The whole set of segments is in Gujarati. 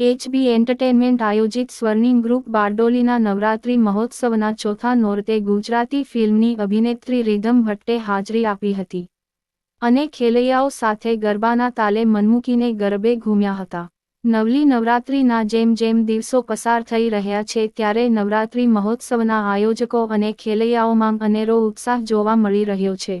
એચબી એન્ટરટેનમેન્ટ આયોજિત સ્વર્ણિમ ગ્રુપ બારડોલીના નવરાત્રી મહોત્સવના ચોથા નોરતે ગુજરાતી ફિલ્મની અભિનેત્રી રીધમ ભટ્ટે હાજરી આપી હતી. અને ખેલૈયાઓ સાથે ગરબાના તાલે મનમૂકીને ગરબે ઘૂમ્યા હતા. નવલી નવરાત્રીના જેમ જેમ દિવસો પસાર થઈ રહ્યા છે ત્યારે નવરાત્રી મહોત્સવના આયોજકો અને ખેલૈયાઓમાં અનેરો ઉત્સાહ જોવા મળી રહ્યો છે.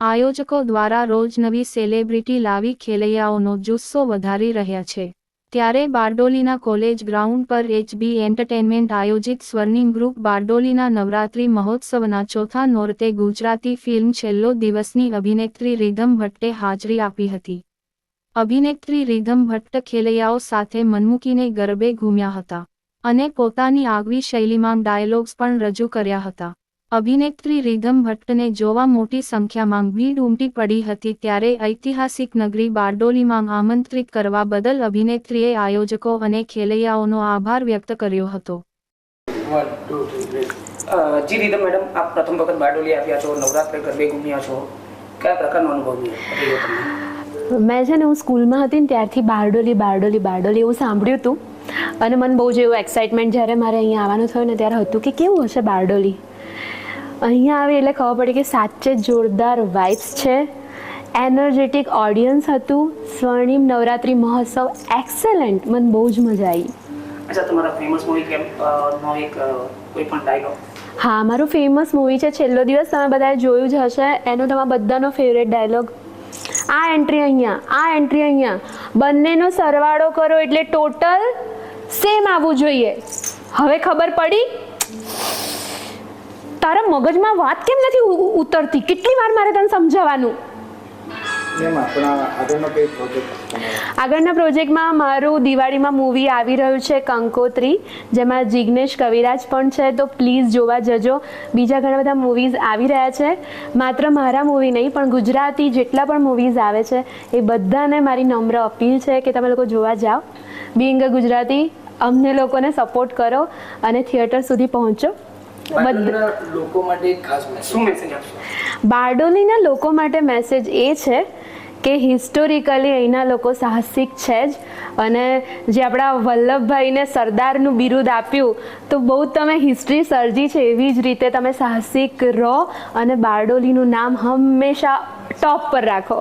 આયોજકો દ્વારા રોજ નવી સેલિબ્રિટી લાવી ખેલૈયાઓનો જુસ્સો વધારી રહ્યા છે. ત્યારે બારડોલીના કોલેજ ગ્રાઉન્ડ પર એચબી એન્ટરટેનમેન્ટ આયોજિત સ્વર્ણિમ ગ્રુપ બારડોલીના નવરાત્રી મહોત્સવના ચોથા નોરતે ગુજરાતી ફિલ્મ છેલ્લો દિવસની અભિનેત્રી રીધમ ભટ્ટે હાજરી આપી હતી. અભિનેત્રી રીધમ ભટ્ટ ખેલૈયાઓ સાથે મનમૂકીને ગરબે ઘૂમ્યા હતા અને પોતાની આગવી શૈલીમાં ડાયલોગ્સ પણ રજૂ કર્યા હતા. અભિનેત્રી રીધમ ભટ્ટને જોવા મોટી સંખ્યામાં ભીડ ઉમટી પડી હતી ત્યારે ઐતિહાસિક નગરી બારડોલીમાં આમંત્રિત કરવા બદલ અભિનેત્રીએ આયોજકો અને ખેલૈયાઓનો આભાર વ્યક્ત કર્યો હતો. અ, જી રીધમ મેડમ આપ પ્રથમ વખત બારડોલી આવ્યા છો નવરાત્રે ગરબે ઘૂમ્યા છો. કયા પ્રકારનો અનુભવ મેં છે ને હું સ્કૂલમાં હતી ને ત્યારથી બારડોલી બારડોલી બારડોલી એવું સાંભળ્યું હતું. અને મને બહુ જ એવું એક્સાઇટમેન્ટ જ્યારે મારે અહીંયા આવવાનું થયું ને ત્યારે હતું કે કેવું હશે બારડોલી? અહીંયા આવી એટલે ખબર પડી કે સાચે જોરદાર વાઇબ્સ છે. એનર્જેટિક ઓડિયન્સ હતું. સ્વર્ણિમ નવરાત્રિ મહોત્સવ એક્સેલન્ટ મને બહુ જ મજા આવી. અચ્છા તમારા ફેમસ મૂવી કેમ નો એક કોઈ પણ ડાયલોગ હા મારું ફેમસ મૂવી છે. છેલ્લો દિવસ તમે બધાએ જોયું જ હશે. એનો તમારા બધાનો ફેવરેટ ડાયલોગ આ એન્ટ્રી અહીંયા આ એન્ટ્રી અહીંયા. બંનેનો સરવાળો કરો એટલે ટોટલ સેમ આવવું જોઈએ. હવે ખબર પડી? તારા મગજમાં વાત કેમ નથી ઉતરતી? કેટલી વાર મારે તને સમજાવવાનું? આગળનો પ્રોજેક્ટમાં મારું દિવાળીમાં મૂવી આવી રહ્યું છે કંકોત્રી જેમાં જિગ્નેશ કવિરાજ પણ છે. તો પ્લીઝ જોવા જજો. બીજા ઘણા બધા મૂવીઝ આવી રહ્યા છે. માત્ર મારા મૂવી નહીં પણ ગુજરાતી જેટલા પણ મૂવીઝ આવે છે એ બધાને મારી નમ્ર અપીલ છે કે તમે લોકો જોવા જાઓ. બિંગ ગુજરાતી અમને લોકોને સપોર્ટ કરો અને થિયેટર સુધી પહોંચો. લોકો માટે ખાસ શું મેસેજ આપશો? બારડોલીના લોકો માટે મેસેજ એ છે કે હિસ્ટોરિકલી અહીંના લોકો સાહસિક છે જ. અને જે આપણા વલ્લભભાઈને સરદારનું બિરુદ આપ્યું તો બહુ તમે હિસ્ટ્રી સર્જી છે એવી જ રીતે તમે સાહસિક રહો અને બારડોલીનું નામ હંમેશા ટોપ પર રાખો.